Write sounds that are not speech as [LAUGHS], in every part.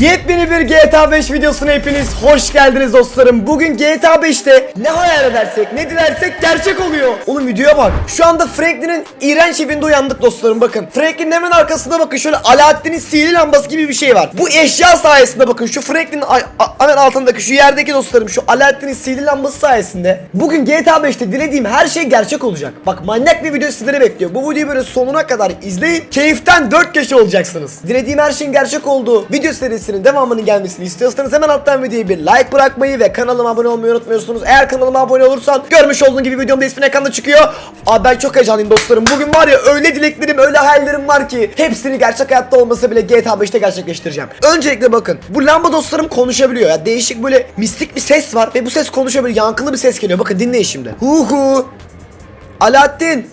Yepyeni bir GTA 5 videosuna hepiniz hoş geldiniz dostlarım. Bugün GTA 5'te ne hayal edersek, ne dilersek gerçek oluyor. Oğlum videoya bak. Şu anda Franklin'in iğrenç evinde uyandık dostlarım bakın. Franklin'in hemen arkasında bakın şöyle Alaaddin'in sihirli lambası gibi bir şey var. Bu eşya sayesinde bakın şu Franklin'in hemen altındaki şu yerdeki dostlarım şu Alaaddin'in sihirli lambası sayesinde bugün GTA 5'te dilediğim her şey gerçek olacak. Bak manyak bir video sizleri bekliyor. Bu videoyu böyle sonuna kadar izleyin. Keyiften 4 köşe olacaksınız. Dilediğim her şeyin gerçek olduğu video serisinin devamının gelmesini istiyorsanız hemen alttan videoyu bir like bırakmayı ve kanalıma abone olmayı unutmuyorsunuz. Eğer kanalıma abone olursan görmüş olduğun gibi videomda ismin ekranda çıkıyor. Abi ben çok heyecanlıyım dostlarım. Bugün var ya öyle dileklerim, öyle hayallerim var ki hepsini gerçek hayatta olmasa bile GTA 5'te gerçekleştireceğim. Öncelikle bakın bu lamba dostlarım konuşabiliyor ya. Değişik böyle mistik bir ses var ve bu ses konuşabiliyor. Yankılı bir ses geliyor. Bakın dinleyin şimdi. Hu hu. Alaaddin.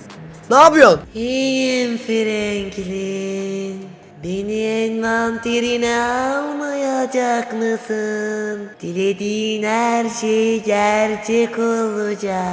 Ne yapıyorsun? İyiyim Franklin. Beni envanterine almayacak mısın? Dilediğin her şey gerçek olacak.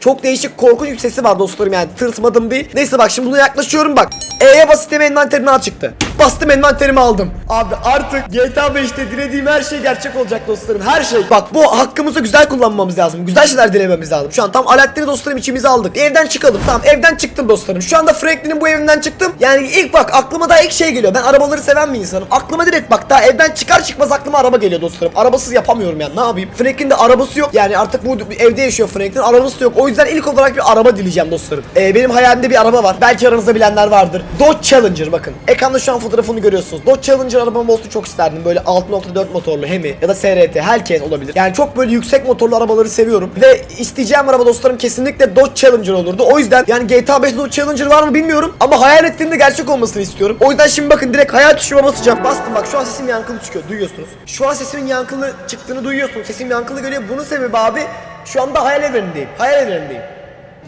Çok değişik korkunç bir sesi var dostlarım yani tırsmadım değil. Neyse bak şimdi buna yaklaşıyorum bak. E'ye basittim envanterini al çıktı. Bastım envanterimi aldım. Abi artık GTA 5'te dilediğim her şey gerçek olacak dostlarım. Her şey. Bak bu hakkımızı güzel kullanmamız lazım. Güzel şeyler dilememiz lazım. Şu an tam Alaaddin'i dostlarım içimize aldık. Evden çıkalım. Tamam evden çıktım dostlarım. Şu anda Franklin'in bu evinden çıktım. Yani ilk bak aklıma daha ilk şey geliyor. Ben arabaları seven bir insanım. Aklıma direkt bak daha evden çıkar çıkmaz aklıma araba geliyor dostlarım. Arabasız yapamıyorum yani ne yapayım. Franklin'in de arabası yok. Yani artık bu evde yaşıyor Franklin. Arabası yok. O yüzden ilk olarak bir araba dileyeceğim dostlarım. Ee, benim hayalimde bir araba var. Belki aranızda bilenler vardır. Dodge Challenger bakın. Ekranda şu an fotoğrafını görüyorsunuz. Dodge Challenger arabam olsun çok isterdim. Böyle 6.4 motorlu Hemi ya da SRT. Hellcat olabilir. Yani çok böyle yüksek motorlu arabaları seviyorum. Ve isteyeceğim araba dostlarım kesinlikle Dodge Challenger olurdu. O yüzden yani GTA 5'te Dodge Challenger var mı bilmiyorum. Ama hayal ettiğimde gerçek olmasını istiyorum. O yüzden şimdi bakın direkt hayal tuşuma basacağım. Bastım bak şu an sesim yankılı çıkıyor. Duyuyorsunuz. Şu an sesimin yankılı çıktığını duyuyorsunuz. Sesim yankılı geliyor. Bunun sebebi abi şu anda hayal evrenindeyim. Hayal evrenindeyim.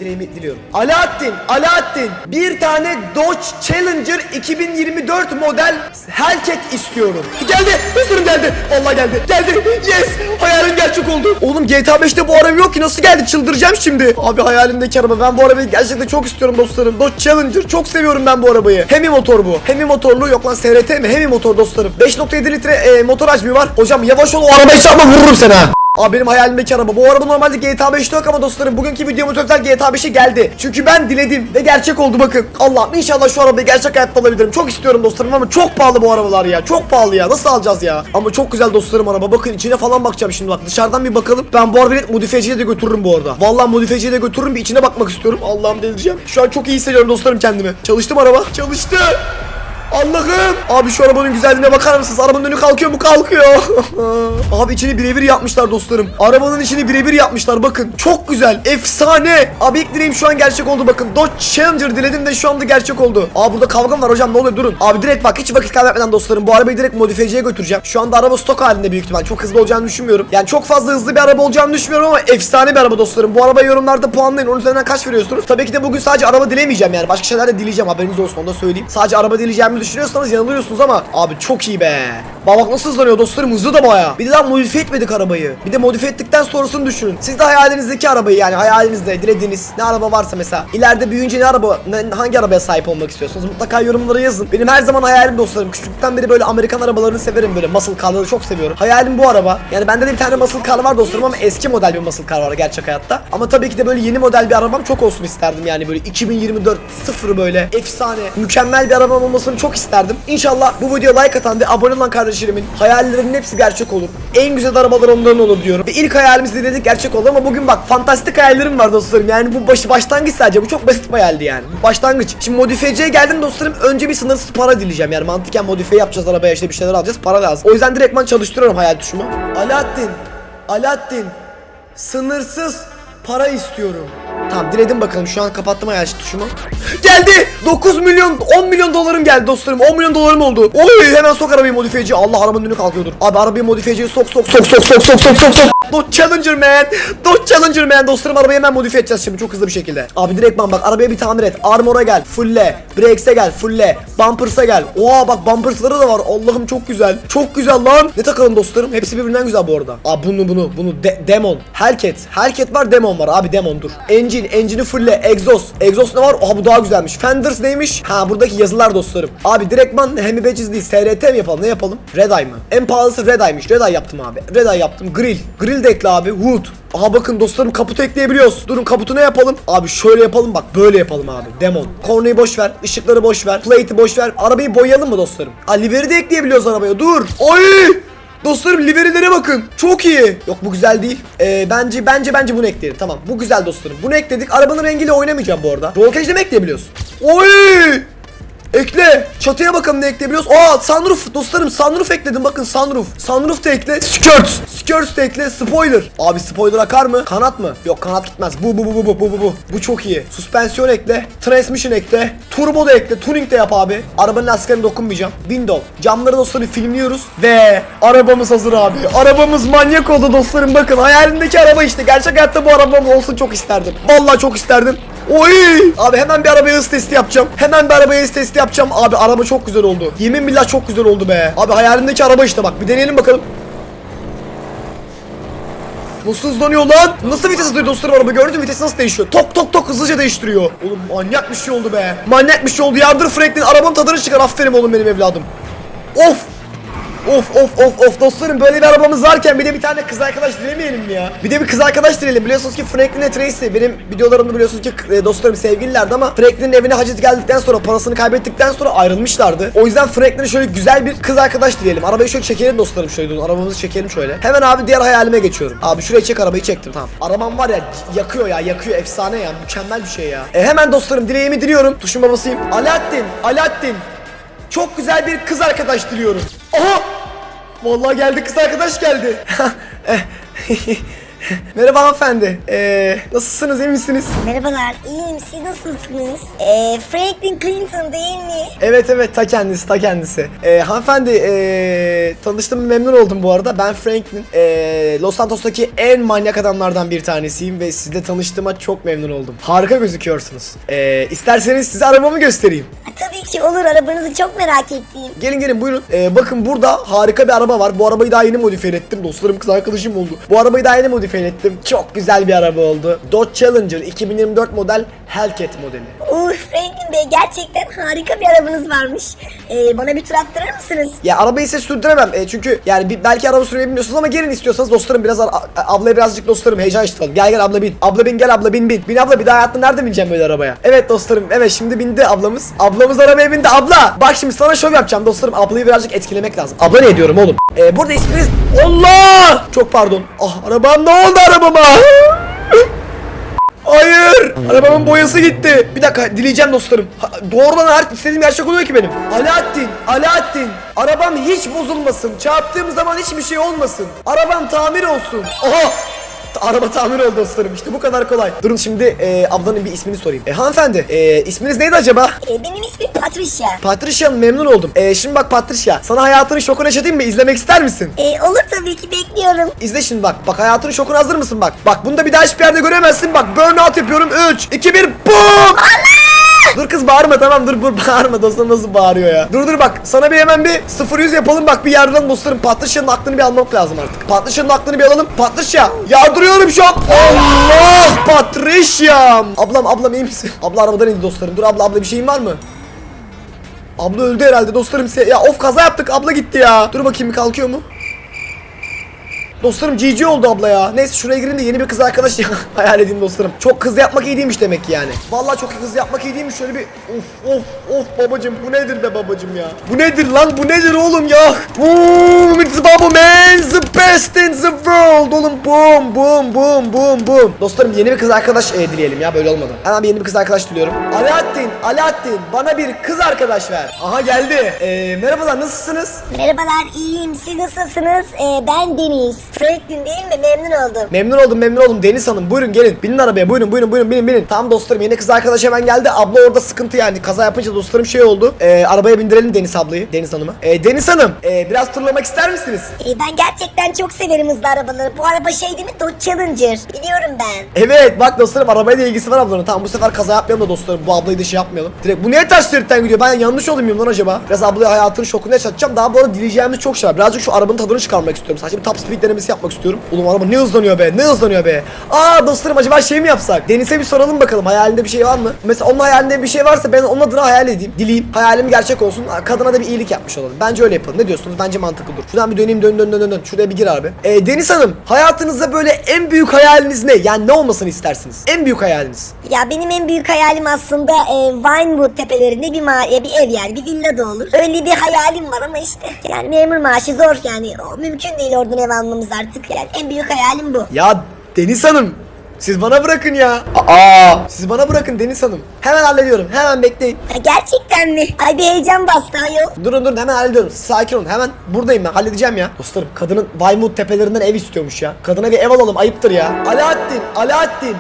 Dileğimi diliyorum. Alaaddin, Alaaddin. Bir tane Dodge Challenger 2024 model Hellcat istiyorum. Geldi, huzurum geldi. Allah geldi. Geldi. Yes. Hayalim gerçek oldu. Oğlum GTA 5'te bu araba yok ki nasıl geldi? Çıldıracağım şimdi. Abi hayalimdeki araba. Ben bu arabayı gerçekten çok istiyorum dostlarım. Dodge Challenger. Çok seviyorum ben bu arabayı. Hemi motor bu. Hemi motorlu yok lan SRT mi? Hemi motor dostlarım. 5.7 litre e, motor hacmi var. Hocam yavaş ol o arabayı çarpma vururum seni ha. Abi benim hayalimdeki araba. Bu araba normalde GTA 5'te yok ama dostlarım bugünkü videomuz özel GTA 5'e geldi. Çünkü ben diledim ve gerçek oldu bakın. Allah'ım inşallah şu arabayı gerçek hayatta alabilirim. Çok istiyorum dostlarım ama çok pahalı bu arabalar ya. Çok pahalı ya. Nasıl alacağız ya? Ama çok güzel dostlarım araba. Bakın içine falan bakacağım şimdi bak. Dışarıdan bir bakalım. Ben bu arabayı modifiyeciye de götürürüm bu arada. Vallahi modifiyeciye de götürürüm bir içine bakmak istiyorum. Allah'ım delireceğim. Şu an çok iyi hissediyorum dostlarım kendimi. Çalıştım araba. Çalıştı. Allah'ım. Abi şu arabanın güzelliğine bakar mısınız? Arabanın önü kalkıyor mu? Kalkıyor. [LAUGHS] Abi içini birebir yapmışlar dostlarım. Arabanın içini birebir yapmışlar bakın. Çok güzel. Efsane. Abi ilk dileğim şu an gerçek oldu bakın. Dodge Challenger diledim de şu anda gerçek oldu. Abi burada kavgam var hocam ne oluyor durun. Abi direkt bak hiç vakit kaybetmeden dostlarım. Bu arabayı direkt modifiyeciye götüreceğim. Şu anda araba stok halinde büyük ihtimal. Çok hızlı olacağını düşünmüyorum. Yani çok fazla hızlı bir araba olacağını düşünmüyorum ama efsane bir araba dostlarım. Bu arabaya yorumlarda puanlayın. Onun üzerinden kaç veriyorsunuz? Tabii ki de bugün sadece araba dilemeyeceğim yani. Başka şeyler de dileyeceğim. Haberiniz olsun onu da söyleyeyim. Sadece araba dileyeceğimi düşünüyorsanız yanılıyorsunuz ama abi çok iyi be. Bak bak nasıl hızlanıyor dostlarım hızlı da baya. Bir de daha modifiye etmedik arabayı. Bir de modifiye ettikten sonrasını düşünün. Siz de hayalinizdeki arabayı yani hayalinizde dilediğiniz ne araba varsa mesela ileride büyüyünce ne araba ne- hangi arabaya sahip olmak istiyorsunuz mutlaka yorumlara yazın. Benim her zaman hayalim dostlarım küçüklükten beri böyle Amerikan arabalarını severim böyle muscle car'ları çok seviyorum. Hayalim bu araba. Yani bende de bir tane muscle car var dostlarım ama eski model bir muscle car var gerçek hayatta. Ama tabii ki de böyle yeni model bir arabam çok olsun isterdim yani böyle 2024 sıfır böyle efsane mükemmel bir arabam olmasını çok isterdim. İnşallah bu videoya like atan ve abone olan kardeşlerimin hayallerinin hepsi gerçek olur. En güzel arabalar onların olur diyorum. Ve ilk hayalimiz dedik gerçek oldu ama bugün bak fantastik hayallerim var dostlarım. Yani bu başı başlangıç sadece. Bu çok basit bir hayaldi yani. Başlangıç. Şimdi modifiyeciye geldim dostlarım. Önce bir sınırsız para dileyeceğim. Yani mantıken modifiye yapacağız arabaya işte bir şeyler alacağız. Para lazım. O yüzden direktman çalıştırıyorum hayal tuşumu. Alaaddin. Alaaddin. Sınırsız para istiyorum. Tamam diledim bakalım şu an kapattım hayal tuşumu. [GASPS] Geldi! 9 milyon 10 milyon dolarım geldi dostlarım 10 milyon dolarım oldu. Oy hemen sok arabayı modifiyeciye. Allah arabanın önü kalkıyordur. Abi arabayı modifiyeciye sok sok sok sok sok sok sok sok sok. Dodge Challenger man. Dodge Challenger man dostlarım arabayı hemen modifiye edeceğiz şimdi çok hızlı bir şekilde. Abi direktman bak arabaya bir tamir et. Armor'a gel. Fulle. Brakes'e gel. Fulle. Bumpers'a gel. Oha bak bumpers'ları da var. Allah'ım çok güzel. Çok güzel lan. Ne takalım dostlarım? Hepsi birbirinden güzel bu arada. Abi bunu bunu bunu De- Demon. Hellcat. Hellcat var Demon var abi Demon dur. NG Engine, engine'i fulle. Exhaust. Exhaust ne var? Oha bu daha güzelmiş. Fenders neymiş? Ha buradaki yazılar dostlarım. Abi direktman Hemi Badges değil. SRT mi yapalım? Ne yapalım? Red Eye mı? En pahalısı Red Eye'miş. Red Eye yaptım abi. Red Eye yaptım. Grill. Grill de ekle abi. Wood. Aha bakın dostlarım kaputu ekleyebiliyoruz. Durun kaputu ne yapalım? Abi şöyle yapalım bak böyle yapalım abi. Demon. Kornayı boş ver. ışıkları boş ver. Plate'i boş ver. Arabayı boyayalım mı dostlarım? Aa liveri de ekleyebiliyoruz arabaya. Dur. Oy! Dostlarım liverilere bakın. Çok iyi. Yok bu güzel değil. Ee, bence bence bence bunu ekleyelim. Tamam. Bu güzel dostlarım. Bunu ekledik. Arabanın rengiyle oynamayacağım bu arada. Roll cage de mi ekleyebiliyoruz? Oy! Ekle. Çatıya bakalım ne ekleyebiliyoruz. Aa sunroof dostlarım sunroof ekledim bakın sunroof. Sunroof da ekle. Skirt. Skirt de ekle. Spoiler. Abi spoiler akar mı? Kanat mı? Yok kanat gitmez. Bu bu bu bu bu bu bu bu. Bu çok iyi. Suspensiyon ekle. Transmission ekle. Turbo da ekle. Tuning de yap abi. Arabanın lastiklerine dokunmayacağım. Window. Camları dostlarım filmliyoruz. Ve arabamız hazır abi. Arabamız manyak oldu dostlarım bakın. Hayalimdeki araba işte. Gerçek hayatta bu arabam olsun çok isterdim. Vallahi çok isterdim. Oy! Abi hemen bir arabaya hız testi yapacağım. Hemen bir arabaya hız testi yapacağım. Abi araba çok güzel oldu. Yemin billah çok güzel oldu be. Abi hayalimdeki araba işte bak. Bir deneyelim bakalım. Nasıl hızlanıyor lan? Nasıl vites atıyor dostlarım araba gördün mü? Vitesi nasıl değişiyor? Tok tok tok hızlıca değiştiriyor. Oğlum manyak bir şey oldu be. Manyak bir şey oldu. Yardır Franklin arabanın tadını çıkar. Aferin oğlum benim evladım. Of! Of of of of dostlarım böyle bir arabamız varken bir de bir tane kız arkadaş dilemeyelim mi ya? Bir de bir kız arkadaş dileyelim. Biliyorsunuz ki Franklin ve Tracy benim videolarımda biliyorsunuz ki e, dostlarım sevgililerdi ama Franklin'in evine haciz geldikten sonra parasını kaybettikten sonra ayrılmışlardı. O yüzden Franklin'e şöyle güzel bir kız arkadaş dileyelim. Arabayı şöyle çekelim dostlarım şöyle durun. Arabamızı çekelim şöyle. Hemen abi diğer hayalime geçiyorum. Abi şuraya çek arabayı çektim tamam. Arabam var ya yakıyor ya yakıyor efsane ya mükemmel bir şey ya. E hemen dostlarım dileğimi diliyorum. Tuşuma basayım. Alaaddin Alaaddin çok güzel bir kız arkadaş diliyorum. Aha! Vallahi geldi kız arkadaş geldi. [LAUGHS] Eh. [LAUGHS] Merhaba hanımefendi. Ee, nasılsınız iyi misiniz? Merhabalar, iyiyim. Siz nasılsınız? Ee, Franklin Clinton değil mi? Evet evet ta kendisi ta kendisi. Ee, hanımefendi ee, tanıştığıma memnun oldum bu arada. Ben Franklin. Ee, Los Santos'taki en manyak adamlardan bir tanesiyim ve sizle tanıştığıma çok memnun oldum. Harika gözüküyorsunuz. Ee, isterseniz size arabamı göstereyim. Ki olur. Arabanızı çok merak ettim. Gelin gelin buyurun. Ee, bakın burada harika bir araba var. Bu arabayı daha yeni modifiye ettim. Dostlarım kız arkadaşım oldu. Bu arabayı daha yeni modifiye ettim. Çok güzel bir araba oldu. Dodge Challenger 2024 model Hellcat modeli. Uh Franklin Bey gerçekten harika bir arabanız varmış. Ee, bana bir tur attırır mısınız? Ya arabayı size sürdüremem. E, çünkü yani bir, belki araba sürmeyi bilmiyorsunuz ama gelin istiyorsanız dostlarım biraz a- ablaya birazcık dostlarım heyecan yaşatalım. Gel gel abla bin. Abla bin gel abla bin bin. Bin abla bir daha hayatta nerede bineceğim böyle arabaya? Evet dostlarım evet şimdi bindi ablamız. Ablamız arabaya bindi abla. Bak şimdi sana şov yapacağım dostlarım. Ablayı birazcık etkilemek lazım. Abla ne diyorum oğlum? E, burada isminiz... Allah! Çok pardon. Ah arabam ne oldu arabama? [LAUGHS] Hayır! Arabamın boyası gitti. Bir dakika dileyeceğim dostlarım. Ha, doğrudan her istediğim gerçek oluyor ki benim. Alaaddin, Alaaddin. Arabam hiç bozulmasın. Çarptığım zaman hiçbir şey olmasın. Arabam tamir olsun. Aha! Araba tamir oldu dostlarım işte bu kadar kolay. Durun şimdi e, ablanın bir ismini sorayım. E, hanımefendi e, isminiz neydi acaba? Ee, benim ismim Patricia. Patricia memnun oldum. E, şimdi bak Patricia sana hayatının şokunu yaşatayım mı? İzlemek ister misin? Ee, olur tabii ki bekliyorum. İzle şimdi bak. Bak hayatının şokuna hazır mısın bak. Bak bunu da bir daha hiçbir yerde göremezsin. Bak burnout yapıyorum. 3, 2, 1, BOOM! Dur kız bağırma tamam dur dur [LAUGHS] bağırma dostum nasıl bağırıyor ya. Dur dur bak sana bir hemen bir 0-100 yapalım bak bir yerden dostlarım Patricia'nın aklını bir almak lazım artık. Patricia'nın aklını bir alalım. Patricia yardırıyorum şu an. Allah Patricia'm. Ablam ablam iyi misin? [LAUGHS] Abla arabadan indi dostlarım. Dur abla abla bir şeyin var mı? Abla öldü herhalde dostlarım. Ya of kaza yaptık abla gitti ya. Dur bakayım kalkıyor mu? Dostlarım GG oldu abla ya. Neyse şuraya girin de yeni bir kız arkadaş ya. [LAUGHS] [LAUGHS] hayal edeyim dostlarım. Çok kız yapmak iyi değilmiş demek ki yani. Vallahi çok kız yapmak iyi değilmiş. Şöyle bir of of of babacım bu nedir be babacım ya. Bu nedir lan bu nedir oğlum ya. Boom it's baba man the best in the world oğlum boom boom boom boom boom. Dostlarım yeni bir kız arkadaş e, dileyelim ya böyle olmadı. Hemen bir yeni bir kız arkadaş diliyorum. Alaaddin Alaaddin bana bir kız arkadaş ver. Aha geldi. E, merhabalar nasılsınız? Merhabalar, iyiyim. Siz nasılsınız? Ee, ben Deniz. Franklin değil mi? Memnun oldum. Memnun oldum memnun oldum Deniz Hanım buyurun gelin binin arabaya buyurun buyurun buyurun binin binin Tamam dostlarım yeni kız arkadaş hemen geldi abla orada sıkıntı yani kaza yapınca dostlarım şey oldu ee, Arabaya bindirelim Deniz ablayı Deniz Hanım'ı ee, Deniz Hanım ee, biraz turlamak ister misiniz? Ee, ben gerçekten çok severim hızlı arabaları. Bu araba şey değil mi? Dodge Challenger. Biliyorum ben. Evet bak dostlarım arabaya da ilgisi var ablanın. Tamam bu sefer kaza yapmayalım da dostlarım. Bu ablayı da şey yapmayalım. Direkt bu niye ters şeritten gidiyor? Ben yanlış olayım mıyım lan acaba? Biraz ablaya hayatının şokunu yaşatacağım. Daha bu arada dileyeceğimiz çok şey var. Birazcık şu arabanın tadını çıkarmak istiyorum. Sadece bir top speed denemesi yapmak istiyorum. Oğlum araba ne hızlanıyor be? Ne hızlanıyor be? Aa dostlarım acaba şey mi yapsak? Deniz'e bir soralım bakalım. Hayalinde bir şey var mı? Mesela onun hayalinde bir şey varsa ben onun adına hayal edeyim. Dileyim. Hayalim gerçek olsun. Kadına da bir iyilik yapmış olalım. Bence öyle yapalım. Ne diyorsunuz? Bence mantıklı dur. Şuradan bir döneyim dön dön dön dön. Şuraya bir gir abi. Ee, Deniz Hanım hayatınızda böyle en büyük hayaliniz ne? Yani ne olmasını istersiniz? En büyük hayaliniz. Ya benim en büyük hayalim aslında e, Vinewood tepelerinde bir ma- bir ev yani bir villa da olur. Öyle bir hayalim var ama işte yani memur maaşı zor yani o mümkün değil oradan ev almamız artık yani en büyük hayalim bu. Ya Deniz Hanım siz bana bırakın ya. Aa, siz bana bırakın Deniz Hanım. Hemen hallediyorum. Hemen bekleyin. Ya gerçekten mi? Ay bir heyecan bastı ayol. Durun durun hemen hallediyorum. Siz sakin olun. Hemen buradayım ben. Halledeceğim ya. Dostlarım kadının Vinewood tepelerinden ev istiyormuş ya. Kadına bir ev alalım. Ayıptır ya. Alaaddin, Alaaddin.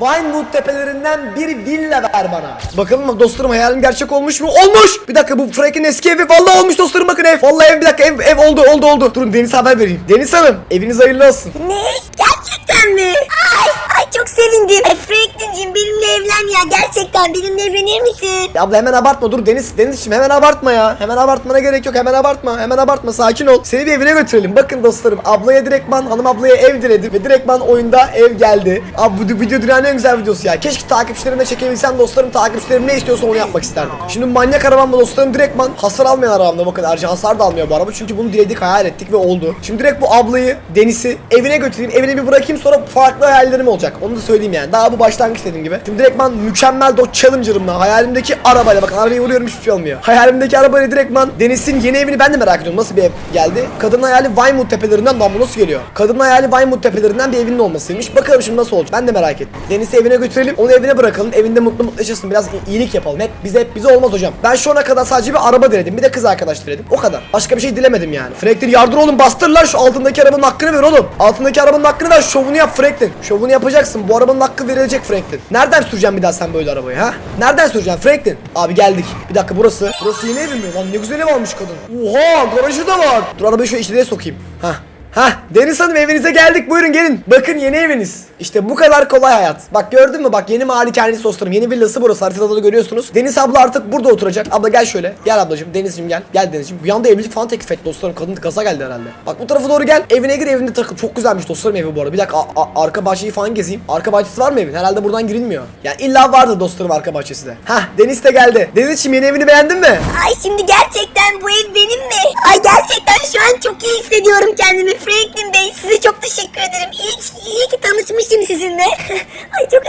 Vinewood tepelerinden bir villa ver bana. Bakalım dostlarım hayalim gerçek olmuş mu? Olmuş. Bir dakika bu Frank'in eski evi vallahi olmuş dostlarım bakın ev. Vallahi ev bir dakika ev, ev oldu oldu oldu. Durun Deniz haber vereyim. Deniz Hanım eviniz hayırlı olsun. Ne? Gerçekten mi? Ay, ay çok sevindim. E, Franklin'cim benimle evlen ya. Gerçekten benimle evlenir misin? Ya abla hemen abartma dur Deniz Denizciğim hemen abartma ya. Hemen abartmana gerek yok hemen abartma. Hemen abartma sakin ol. Seni bir evine götürelim. Bakın dostlarım ablaya direktman hanım ablaya ev diledim ve direktman oyunda ev geldi. Abi bu video dünyanın en güzel videosu ya. Keşke takipçilerimle çekebilsem dostlarım takipçilerim ne istiyorsa onu yapmak isterdim. Şimdi manyak arabamla dostlarım direktman hasar almayan arabamda bakın ayrıca hasar da almıyor bu araba. Çünkü bunu diledik hayal ettik ve oldu. Şimdi direkt bu ablayı Deniz'i evine götüreyim evine bir bırakayım sonra farklı hayallerim olacak. Onu da söyleyeyim yani. Daha bu başlangıç dediğim gibi. Şimdi direktman mükemmel Dodge Challenger'ımla hayalimdeki arabayla bakın arabayı vuruyorum hiçbir şey olmuyor. Hayalimdeki arabayla direktman Deniz'in yeni evini ben de merak ediyorum. Nasıl bir ev geldi? Kadının hayali Vinewood tepelerinden lan bu nasıl geliyor? Kadının hayali Vinewood tepelerinden bir evinin olmasıymış. Bakalım şimdi nasıl olacak? Ben de merak ettim. Deniz'i evine götürelim. Onu evine bırakalım. Evinde mutlu mutlu yaşasın. Biraz iyilik yapalım. Hep bize hep bize olmaz hocam. Ben şu ana kadar sadece bir araba diledim. Bir de kız arkadaş diledim. O kadar. Başka bir şey dilemedim yani. Franklin yardır oğlum bastır lan şu altındaki arabanın hakkını ver oğlum. Altındaki arabanın hakkını ver. Şovunu yap Franklin. Şovunu yapacaksın. Bu arabanın hakkı verilecek Franklin. Nereden süreceğim bir daha sen böyle arabayı ha? Nereden süreceksin Franklin? Abi geldik. Bir dakika burası. Burası yeni evim mi? Lan ne güzel ev almış kadın. Oha garajı da var. Dur arabayı şöyle içeriye sokayım. Hah. Hah Deniz Hanım evinize geldik buyurun gelin. Bakın yeni eviniz. İşte bu kadar kolay hayat. Bak gördün mü bak yeni malikanesi dostlarım. Yeni villası burası haritada da görüyorsunuz. Deniz abla artık burada oturacak. Abla gel şöyle. Gel ablacığım Deniz'cim gel. Gel Deniz'cim. Bir anda evlilik falan teklif et dostlarım. Kadın gaza geldi herhalde. Bak bu tarafa doğru gel. Evine gir evinde takıl. Çok güzelmiş dostlarım evi bu arada. Bir dakika arka bahçeyi falan gezeyim. Arka bahçesi var mı evin? Herhalde buradan girilmiyor. Yani illa vardı dostlarım arka bahçesi de. Hah Deniz de geldi. Deniz'ciğim yeni evini beğendin mi? Ay şimdi gerçekten bu ev benim mi? Ay gerçekten şu an çok iyi hissediyorum kendimi Franklin Bey. Size çok teşekkür ederim. İyi, iyi ki tanışmışım sizinle. [LAUGHS] Ay çok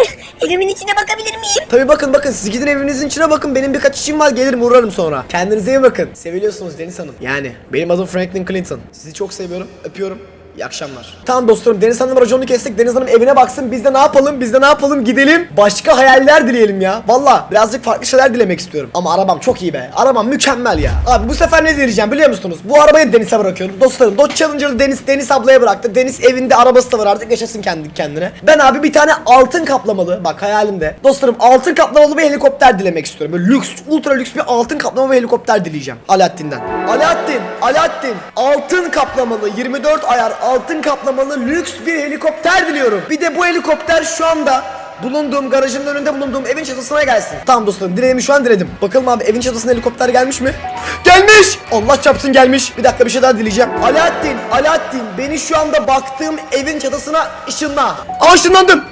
evimin içine bakabilir miyim? Tabi bakın bakın siz gidin evinizin içine bakın benim birkaç işim var gelirim uğrarım sonra. Kendinize iyi bakın. Seviliyorsunuz Deniz Hanım. Yani benim adım Franklin Clinton. Sizi çok seviyorum öpüyorum. İyi akşamlar. Tamam dostlarım Deniz Hanım raconunu kestik. Deniz Hanım evine baksın. Biz de ne yapalım? Biz de ne yapalım? Gidelim. Başka hayaller dileyelim ya. Valla birazcık farklı şeyler dilemek istiyorum. Ama arabam çok iyi be. Arabam mükemmel ya. Abi bu sefer ne dileyeceğim biliyor musunuz? Bu arabayı Deniz'e bırakıyorum. Dostlarım Dodge Challenger'ı Deniz, Deniz ablaya bıraktı. Deniz evinde arabası da var artık yaşasın kendi kendine. Ben abi bir tane altın kaplamalı. Bak hayalimde. Dostlarım altın kaplamalı bir helikopter dilemek istiyorum. Böyle lüks, ultra lüks bir altın kaplamalı bir helikopter dileyeceğim. Alaaddin'den. Alaaddin, Alaaddin. Altın kaplamalı 24 ayar altın kaplamalı lüks bir helikopter diliyorum. Bir de bu helikopter şu anda bulunduğum garajın önünde bulunduğum evin çatısına gelsin. Tamam dostlarım dileğimi şu an diledim. Bakalım abi evin çatısına helikopter gelmiş mi? Gelmiş! Allah çarpsın gelmiş. Bir dakika bir şey daha dileyeceğim. Alaaddin, Alaaddin beni şu anda baktığım evin çatısına ışınla. Aa ışınlandım.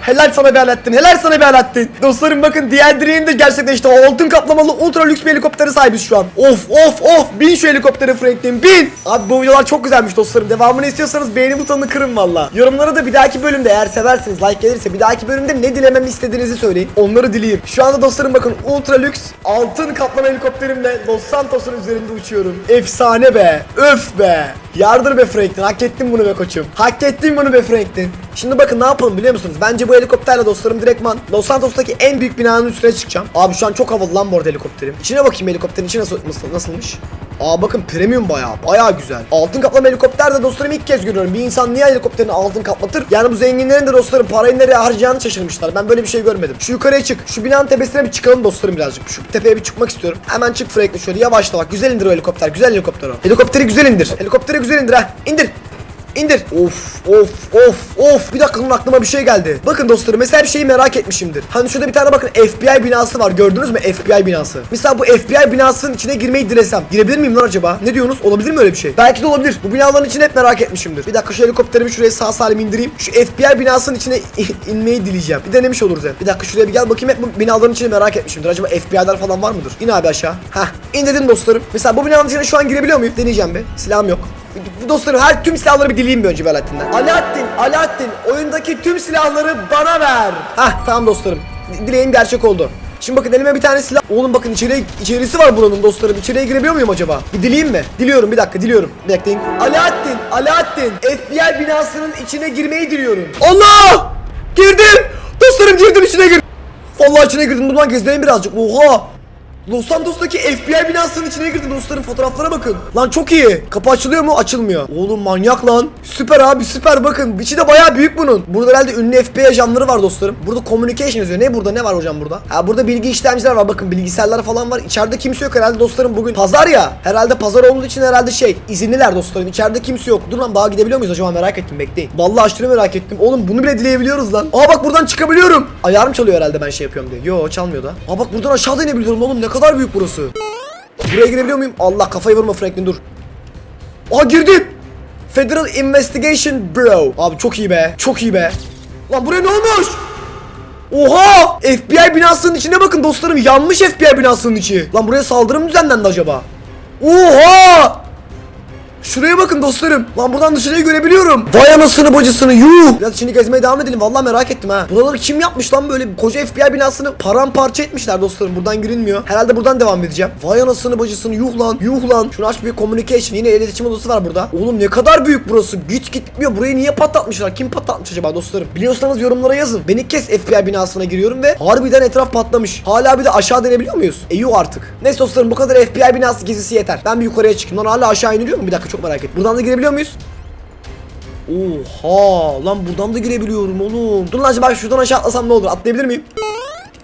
Helal sana bir Alaaddin, helal sana bir Alaaddin. Dostlarım bakın diğer de gerçekten işte o altın kaplamalı ultra lüks bir helikoptere sahibiz şu an. Of of of bin şu helikoptere Franklin bin. Abi bu videolar çok güzelmiş dostlarım. Devamını istiyorsanız beğeni butonunu kırın valla. Yorumlara da bir dahaki bölümde eğer seversiniz like gelirse bir dahaki bölümde ne dilememi istediğinizi söyleyin. Onları dileyeyim. Şu anda dostlarım bakın ultra lüks altın kaplama helikopterimle Los Santos'un üzerinde uçuyorum. Efsane be. Öf be. Yardır be Franklin. Hak ettin bunu be koçum. Hak ettin bunu be Franklin. Şimdi bakın ne yapalım biliyor musunuz? Bence bu helikopterle dostlarım direktman Los Santos'taki en büyük binanın üstüne çıkacağım. Abi şu an çok havalı lan bu arada helikopterim. İçine bakayım helikopterin içi nasıl, nasıl nasılmış. Aa bakın premium bayağı bayağı güzel. Altın kaplama helikopter de dostlarım ilk kez görüyorum. Bir insan niye helikopterini altın kaplatır? Yani bu zenginlerin de dostlarım parayı nereye harcayacağını şaşırmışlar. Ben böyle bir şey görmedim. Şu yukarıya çık. Şu binanın tepesine bir çıkalım dostlarım birazcık. Şu tepeye bir çıkmak istiyorum. Hemen çık Frank'le şöyle yavaşla bak. Güzel indir o helikopter. Güzel helikopter o. Helikopteri güzel indir. Helikopteri güzel indir ha. İndir. İndir. Of of of of. Bir dakika lan aklıma bir şey geldi. Bakın dostlarım mesela bir şeyi merak etmişimdir. Hani şurada bir tane bakın FBI binası var. Gördünüz mü FBI binası? Mesela bu FBI binasının içine girmeyi dilesem. Girebilir miyim lan acaba? Ne diyorsunuz? Olabilir mi öyle bir şey? Belki de olabilir. Bu binaların içini hep merak etmişimdir. Bir dakika şu helikopterimi şuraya sağ salim indireyim. Şu FBI binasının içine [LAUGHS] inmeyi dileyeceğim. Bir denemiş oluruz hem. Bir dakika şuraya bir gel bakayım hep bu binaların içini merak etmişimdir. Acaba FBI'ler falan var mıdır? İn abi aşağı. Hah indirdim dostlarım. Mesela bu binanın içine şu an girebiliyor muyum? Deneyeceğim bir. Silahım yok. Dostlarım her tüm silahları bir dileyim bir önce bir Alaaddin'den. Alaaddin, Alaaddin oyundaki tüm silahları bana ver. Hah tamam dostlarım. Dileğim gerçek oldu. Şimdi bakın elime bir tane silah. Oğlum bakın içeriye içerisi var buranın dostlarım. İçeriye girebiliyor muyum acaba? Bir dileyim mi? Diliyorum bir dakika diliyorum. Bekleyin. Alaaddin, Alaaddin. FBI binasının içine girmeyi diliyorum. Allah! Girdim! Dostlarım girdim içine girdim. Vallahi içine girdim. Buradan gezdireyim birazcık. Oha! Los Santos'taki FBI binasının içine girdim dostlarım fotoğraflara bakın. Lan çok iyi. Kapı açılıyor mu? Açılmıyor. Oğlum manyak lan. Süper abi süper bakın. İçi de bayağı büyük bunun. Burada herhalde ünlü FBI ajanları var dostlarım. Burada communication yazıyor. Ne burada? Ne var hocam burada? Ha burada bilgi işlemciler var. Bakın bilgisayarlar falan var. İçeride kimse yok herhalde dostlarım bugün. Pazar ya. Herhalde pazar olduğu için herhalde şey. izinliler dostlarım. İçeride kimse yok. Dur lan bağa gidebiliyor muyuz acaba merak ettim bekleyin. Vallahi aşırı merak ettim. Oğlum bunu bile dileyebiliyoruz lan. Aa bak buradan çıkabiliyorum. Ayarım çalıyor herhalde ben şey yapıyorum diye. Yo çalmıyor da. Aa bak buradan aşağıda inebiliyorum oğlum. Ne kadar büyük burası. Buraya girebiliyor muyum? Allah kafayı vurma Franklin dur. Aa girdim. Federal Investigation Bureau. Abi çok iyi be. Çok iyi be. Lan buraya ne olmuş? Oha! FBI binasının içine bakın dostlarım. Yanmış FBI binasının içi. Lan buraya saldırı mı düzenlendi acaba? Oha! Şuraya bakın dostlarım. Lan buradan dışarıyı görebiliyorum. Vay anasını bacısını yuh. Biraz şimdi gezmeye devam edelim. Vallahi merak ettim ha. Buraları kim yapmış lan böyle koca FBI binasını paramparça etmişler dostlarım. Buradan girilmiyor. Herhalde buradan devam edeceğim. Vay anasını bacısını yuh lan. Yuh lan. Şunu aç bir communication. Yine iletişim odası var burada. Oğlum ne kadar büyük burası. Git gitmiyor. Burayı niye patlatmışlar? Kim patlatmış acaba dostlarım? Biliyorsanız yorumlara yazın. Ben ilk kez FBI binasına giriyorum ve harbiden etraf patlamış. Hala bir de aşağı denebiliyor muyuz? E yuh artık. Neyse dostlarım bu kadar FBI binası gezisi yeter. Ben bir yukarıya çıkayım. Lan hala aşağı iniliyor mu? Bir dakika merak ettim. Buradan da girebiliyor muyuz? Oha lan buradan da girebiliyorum oğlum. Dur lan acaba şuradan aşağı atlasam ne olur? Atlayabilir miyim?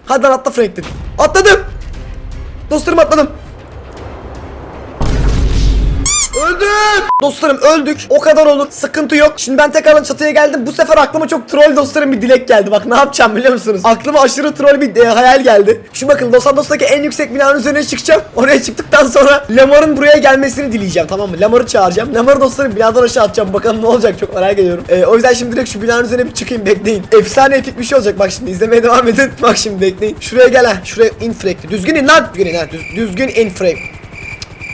Hadi lan atla Franklin. Atladım. Dostlarım atladım. Dostlarım öldük. O kadar olur. Sıkıntı yok. Şimdi ben tekrardan çatıya geldim. Bu sefer aklıma çok troll dostlarım bir dilek geldi. Bak ne yapacağım biliyor musunuz? Aklıma aşırı troll bir e, hayal geldi. Şu bakın Los Santos'taki en yüksek binanın üzerine çıkacağım. [LAUGHS] Oraya çıktıktan sonra Lamar'ın buraya gelmesini dileyeceğim tamam mı? Lamar'ı çağıracağım. Lamar'ı dostlarım binadan aşağı atacağım. Bakalım ne olacak çok merak ediyorum. E, o yüzden şimdi direkt şu binanın üzerine bir çıkayım bekleyin. Efsane epik bir şey olacak. Bak şimdi izlemeye devam edin. [LAUGHS] Bak şimdi bekleyin. Şuraya gel ha. Şuraya in Franklin. Düzgün in lan. Düzgün in ha. Düz- düzgün in Franklin.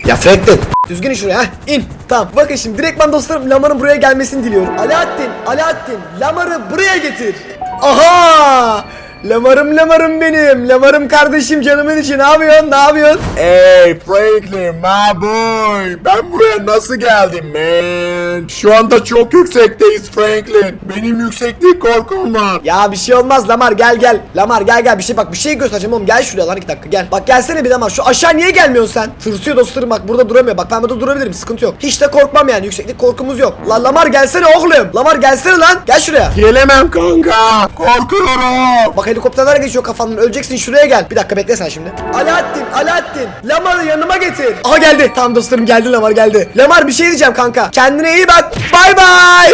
Ya Franklin. Düzgün şuraya. İn. Tamam. Bakın şimdi direkt ben dostlarım Lamar'ın buraya gelmesini diliyorum. Alaaddin, Alaaddin. Lamar'ı buraya getir. Aha! Lamarım Lamarım benim. Lamarım kardeşim canımın içi. Ne yapıyorsun? Ne yapıyorsun? Hey Franklin, my boy. Ben buraya nasıl geldim man? Şu anda çok yüksekteyiz Franklin. Benim yükseklik korkum var. Ya bir şey olmaz Lamar gel gel. Lamar gel gel bir şey bak bir şey göstereceğim oğlum gel şuraya lan iki dakika gel. Bak gelsene bir Lamar şu aşağı niye gelmiyorsun sen? Tırsıyor dostlarım bak burada duramıyor. Bak ben burada durabilirim sıkıntı yok. Hiç de korkmam yani yükseklik korkumuz yok. Lan Lamar gelsene oğlum. Lamar gelsene lan. Gel şuraya. Gelemem kanka. Korkuyorum. Bak helikopterler geçiyor kafandan öleceksin şuraya gel. Bir dakika bekle sen şimdi. Alaaddin Alaaddin Lamar'ı yanıma getir. Aha geldi. Tamam dostlarım geldi Lamar geldi. Lamar bir şey diyeceğim kanka. Kendine iyi bak. Bay bay.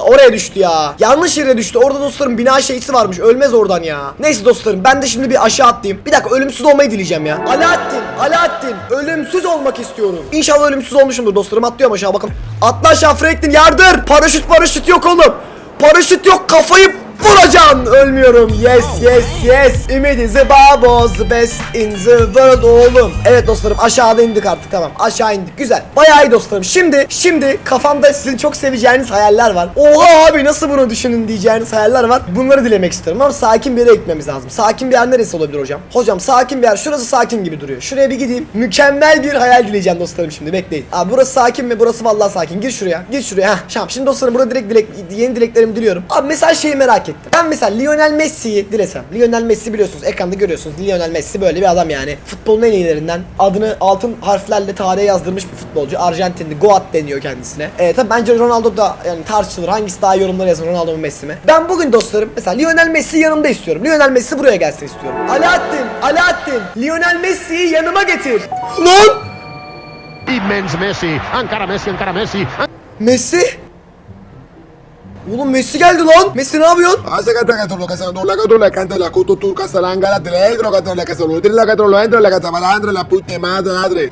Oraya düştü ya. Yanlış yere düştü. Orada dostlarım bina şeysi varmış. Ölmez oradan ya. Neyse dostlarım ben de şimdi bir aşağı atlayayım. Bir dakika ölümsüz olmayı dileyeceğim ya. Alaaddin, Alaaddin ölümsüz olmak istiyorum. İnşallah ölümsüz olmuşumdur dostlarım. Atlıyorum aşağı bakın. Atla aşağı Franklin yardır. Paraşüt paraşüt yok oğlum. Paraşüt yok kafayı vuracaksın. Ölmüyorum. Yes yes yes. Ümit babos the best in the world oğlum. Evet dostlarım aşağıda indik artık tamam. Aşağı indik. Güzel. Bayağı iyi dostlarım. Şimdi şimdi kafamda sizin çok seveceğiniz hayaller var. Oha abi nasıl bunu düşünün diyeceğiniz hayaller var. Bunları dilemek istiyorum ama sakin bir yere gitmemiz lazım. Sakin bir yer neresi olabilir hocam? Hocam sakin bir yer. Şurası sakin gibi duruyor. Şuraya bir gideyim. Mükemmel bir hayal dileyeceğim dostlarım şimdi. Bekleyin. Abi burası sakin mi? Burası vallahi sakin. Gir şuraya. Gir şuraya. Heh. Şam. Şimdi dostlarım burada direkt dilek, yeni dileklerimi diliyorum. Abi mesela şeyi merak ettim. Ben mesela Lionel Messi'yi dilesem. Lionel Messi biliyorsunuz ekranda görüyorsunuz. Lionel Messi böyle bir adam yani. Futbolun en iyilerinden. Adını altın harflerle tarihe yazdırmış bir futbolcu. Arjantinli. Goat deniyor kendisine. E, tabi bence Ronaldo da yani tartışılır. Hangisi daha yorumlara yazın Ronaldo mu Messi mi? Ben bugün dostlarım mesela Lionel Messi yanımda istiyorum. Lionel Messi buraya gelsin istiyorum. Alaaddin, Alaaddin, Lionel Messi'yi yanıma getir. Lan! Immens Messi, encara Messi, encara Messi, Messi? Oğlum Messi geldi lan. Messi ne yapıyorsun?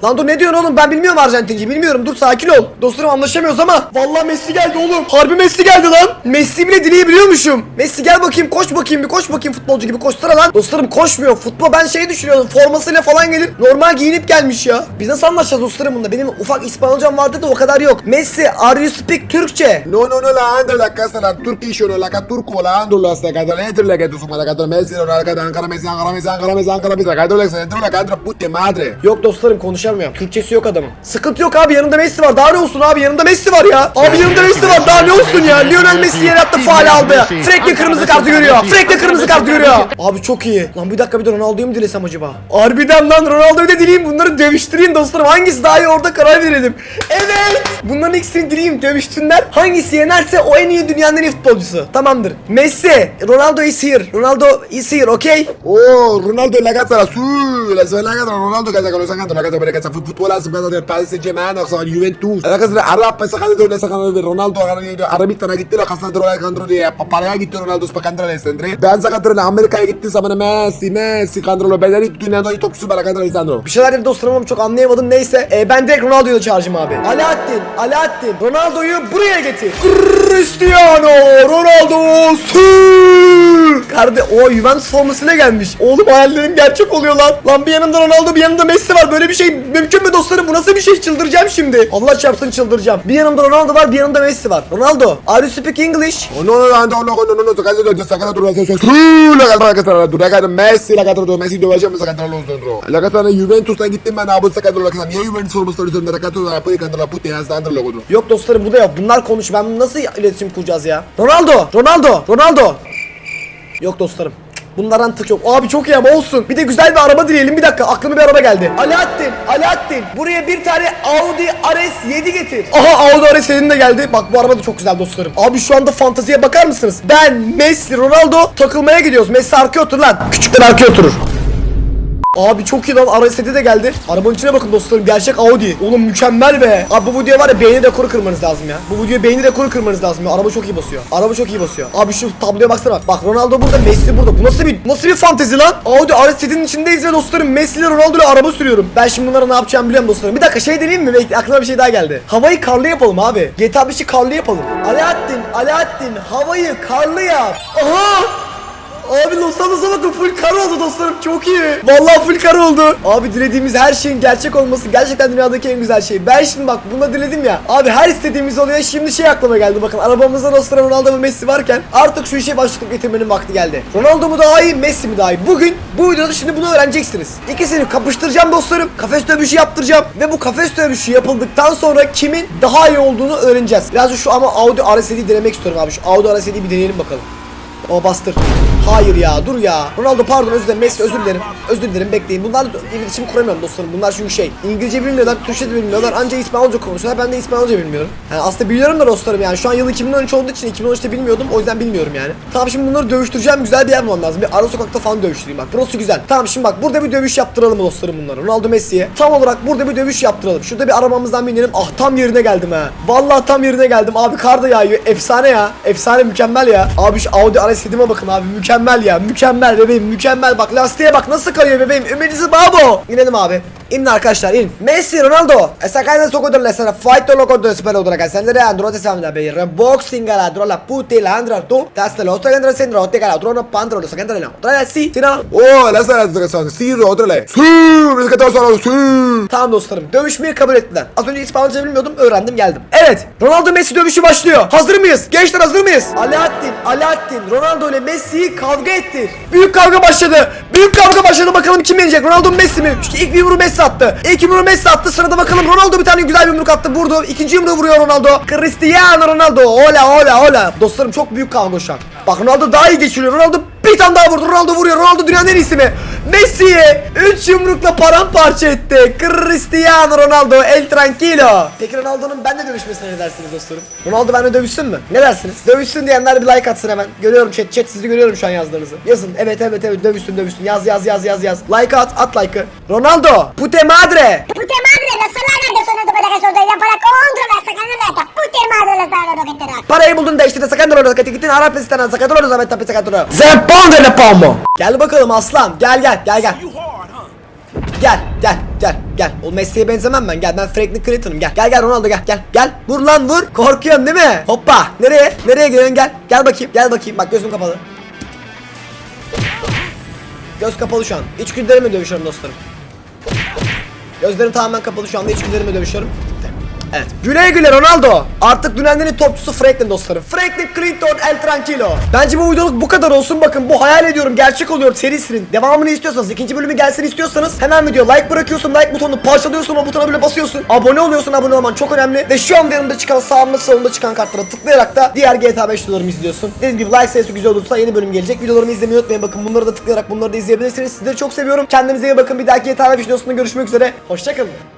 Lan dur ne diyorsun oğlum? Ben bilmiyorum Arjantince. Bilmiyorum. Dur sakin ol. Dostlarım anlaşamıyoruz ama. Vallahi Messi geldi oğlum. Harbi Messi geldi lan. Messi bile dileyebiliyormuşum. Messi gel bakayım koş bakayım bir koş bakayım futbolcu gibi koşsana lan. Dostlarım koşmuyor. Futbol ben şey düşünüyordum. Formasıyla falan gelir. Normal giyinip gelmiş ya. Biz nasıl anlaşacağız dostlarım bunda? Benim ufak İspanyolcam vardı da o kadar yok. Messi are you speak Türkçe? No, no, no, la anda la casa la turkish no la ka turco la ando la que la entra la que tu suma la Messi no la que ankara Messi ankara Messi ankara Messi ankara la que la entra la entra puta madre. Yok dostlarım konuşamıyorum. Türkçesi yok adamın. Sıkıntı yok abi yanında Messi var. Daha ne olsun abi yanında Messi var ya. Abi yanında Messi var. Daha ne olsun ya. Lionel Messi yere attı faal aldı. Frank de kırmızı kartı görüyor. Frank de kırmızı kartı görüyor. Abi çok iyi. Lan bir dakika bir de Ronaldo'yu mu dilesem acaba? Harbiden lan Ronaldo'yu da dileyim. Bunları dövüştüreyim dostlarım. Hangisi daha iyi orada karar verelim. Evet. Bunların ikisini dileyim dövüşsünler. Hangisi yenerse o en iyi dünyanın en iyi futbolcusu. Tamamdır. Messi. Ronaldo is here. Ronaldo is here okay? Oh, Ronaldo la casa la su, la se la casa Ronaldo que se que lo sacan la casa que se fútbol hace pedo del Paris Saint-Germain o sea Juventus. La casa Arap se saca de esa casa de Ronaldo Arabistan gitti la casa de Ronaldo paraya gitti Ronaldo spakandra Alessandro. Ben sakatırın Amerika'ya gitti zaman Messi Messi kandrolo bedeli dünyada topçusu bana kadar Alessandro. Bir şeyler dostlarım ama çok anlayamadım neyse. Ee, ben direkt Ronaldo'yu da çağıracağım abi. Alaaddin, Alaaddin, Ronaldo'yu buraya getir. Cristiano Ronaldo su. Karde o Juventus formasıyla gelmiş. Oğlum hayallerim gerçek oluyor lan. Lan bir yanımda Ronaldo bir yanımda Messi var. Böyle bir şey mümkün mü dostlarım? Bu nasıl bir şey? Çıldıracağım şimdi. Allah çarpsın çıldıracağım. Bir yanımda Ronaldo var, bir yanımda Messi var. Ronaldo, are you speak English? Oh, no, no, no, no, no, no, no, se casa de la la está la casa Messi, la de Messi döveceğim sacar los dentro. La de Juventus'tan gittim ben abi sacar de la casa. Niye Juventus forması üzerinde la de la puta la puta ya Alessandro lo koydu. Yok dostlarım bu da yok. Bunlar konuş. Ben nasıl iletişim kuracağız ya? Ronaldo! Ronaldo! Ronaldo! Yok dostlarım. Bunlardan tık yok. Abi çok iyi ama olsun. Bir de güzel bir araba dileyelim. Bir dakika aklıma bir araba geldi. Alaaddin, Alaaddin. Buraya bir tane Audi RS7 getir. Aha Audi RS7 de geldi. Bak bu araba da çok güzel dostlarım. Abi şu anda fanteziye bakar mısınız? Ben, Messi, Ronaldo takılmaya gidiyoruz. Messi arkaya otur lan. Küçükler arkaya oturur. Abi çok iyi lan RS7 de geldi. Arabanın içine bakın dostlarım gerçek Audi. Oğlum mükemmel be. Abi bu videoya var ya beğeni rekoru kırmanız lazım ya. Bu videoya beğeni rekoru kırmanız lazım ya. Araba çok iyi basıyor. Araba çok iyi basıyor. Abi şu tabloya baksana bak. Ronaldo burada Messi burada. Bu nasıl bir nasıl bir fantezi lan? Audi RS7'nin içindeyiz ya dostlarım. Messi ile Ronaldo ile araba sürüyorum. Ben şimdi bunlara ne yapacağımı biliyorum dostlarım. Bir dakika şey deneyeyim mi? Bekle aklıma bir şey daha geldi. Havayı karlı yapalım abi. GTA 5'i karlı yapalım. Alaaddin, Alaaddin havayı karlı yap. Aha! Abi Angeles'a bakın full kar oldu dostlarım çok iyi. Vallahi full kar oldu. Abi dilediğimiz her şeyin gerçek olması gerçekten dünyadaki en güzel şey. Ben şimdi bak buna diledim ya. Abi her istediğimiz oluyor. Şimdi şey aklıma geldi bakın. Arabamızda dostlarım Ronaldo ve Messi varken artık şu işe başlık getirmenin vakti geldi. Ronaldo mu daha iyi Messi mi daha iyi? Bugün bu videoda şimdi bunu öğreneceksiniz. İkisini kapıştıracağım dostlarım. Kafes dövüşü yaptıracağım. Ve bu kafes dövüşü yapıldıktan sonra kimin daha iyi olduğunu öğreneceğiz. Birazcık şu ama Audi RS7'yi denemek istiyorum abi. Şu Audi RS7'yi bir deneyelim bakalım. O bastır. Hayır ya dur ya. Ronaldo pardon özür dilerim. Messi özür dilerim. Özür dilerim bekleyin. Bunlarla iletişim kuramıyorum dostlarım. Bunlar çünkü şey. İngilizce bilmiyorlar, Türkçe de bilmiyorlar. Ancak İspanyolca konuşuyorlar. Ben de İspanyolca bilmiyorum. Yani aslında biliyorum da dostlarım yani. Şu an yıl 2013 olduğu için 2013'te bilmiyordum. O yüzden bilmiyorum yani. Tamam şimdi bunları dövüştüreceğim. Güzel bir yer bulmam lazım. Bir ara sokakta falan dövüştüreyim bak. Burası güzel. Tamam şimdi bak burada bir dövüş yaptıralım dostlarım bunlara. Ronaldo Messi'ye. Tam olarak burada bir dövüş yaptıralım. Şurada bir arabamızdan binelim. Ah tam yerine geldim ha. Vallahi tam yerine geldim. Abi kar da yağıyor. Efsane ya. Efsane mükemmel ya. Abi şu Audi RS7'ime bakın abi. Mükemmel ya. Mükemmel bebeğim. Mükemmel bak. Lastiğe bak nasıl kayıyor bebeğim. Ümidisi babo. İnelim abi. İnin arkadaşlar inin. Messi Ronaldo. Esa caída su contra la escena. Fight loco de spero otra casa. Andrea Andro te sabe be. Reboxing ala Andro la puti la Andro tu. Tas lo otro Andro centro. Te cala otro no pandro. Lo sacan de la. Otra vez sí. Sí no. Oh, la sana de casa. Sí, otra le. Su, es que te vas a su. Tamam dostlarım dövüşmeyi kabul ettiler. Az önce İspanyolca bilmiyordum öğrendim geldim. Evet Ronaldo Messi dövüşü başlıyor. Hazır mıyız? Gençler hazır mıyız? Alaaddin, Alaaddin Ronaldo ile Messi'yi kavga ettir. Büyük kavga başladı. Büyük kavga başladı bakalım kim yenecek? Ronaldo mu Messi mi? İşte ilk bir yumruğu Messi attı. İlk yumruğu Messi attı. Sırada bakalım Ronaldo bir tane güzel bir yumruk attı. Vurdu. İkinci yumruğu vuruyor Ronaldo. Cristiano Ronaldo. Ola ola ola. Dostlarım çok büyük kavga şu an. Bak Ronaldo daha iyi geçiriyor. Ronaldo bir tane daha vurdu. Ronaldo vuruyor. Ronaldo dünyanın en iyisi mi? Messi'yi 3 yumrukla paramparça etti. Cristiano Ronaldo el tranquilo. Peki Ronaldo'nun benle dövüşmesine ne dersiniz dostlarım? Ronaldo benimle dövüşsün mü? Ne dersiniz? Dövüşsün diyenler bir like atsın hemen. Görüyorum chat chat sizi görüyorum şu an yazdığınızı. Yazın. Evet evet evet dövüşsün dövüşsün. Yaz yaz yaz yaz yaz. Like at at like'ı. Ronaldo. Pute madre. Puta madre, la salada de Salvador'da para contro la Sacandolata puttemato la Salvador che te racco. Parayı buldun da işte de sakandırıyoruz. Kati gittin Arap Pesistan'a sakandırıyoruz Ahmet Tapi sakandırıyor. Sen pondere pomo. Gel bakalım aslan. Gel gel gel gel. Gel gel gel gel. O Messi'ye benzemem ben. Gel ben Franklin Clinton'ım gel. Gel gel Ronaldo gel gel. Gel. Vur lan vur. Korkuyorsun değil mi? Hoppa. Nereye? Nereye gidiyorsun gel. Gel bakayım. Gel bakayım. Bak gözüm kapalı. Göz kapalı şu an. İçgüdülerimi dövüşüyorum dostlarım. Gözlerim tamamen kapalı şu anda. İçgüdülerimi dövüşüyorum. Evet. Güle güle Ronaldo. Artık dünenlerin topçusu Franklin dostlarım. Franklin Clinton El Tranquilo. Bence bu videoluk bu kadar olsun. Bakın bu hayal ediyorum gerçek oluyor serisinin. Devamını istiyorsanız, ikinci bölümü gelsin istiyorsanız hemen video like bırakıyorsun. Like butonunu parçalıyorsun. O butona böyle basıyorsun. Abone oluyorsun. Abone olman çok önemli. Ve şu anda yanımda çıkan sağımda solumda çıkan kartlara tıklayarak da diğer GTA 5 videolarımı izliyorsun. Dediğim gibi like sayısı güzel olursa yeni bölüm gelecek. Videolarımı izlemeyi unutmayın. Bakın bunları da tıklayarak bunları da izleyebilirsiniz. Sizleri çok seviyorum. Kendinize iyi bakın. Bir dahaki GTA 5 videosunda görüşmek üzere. Hoşçakalın.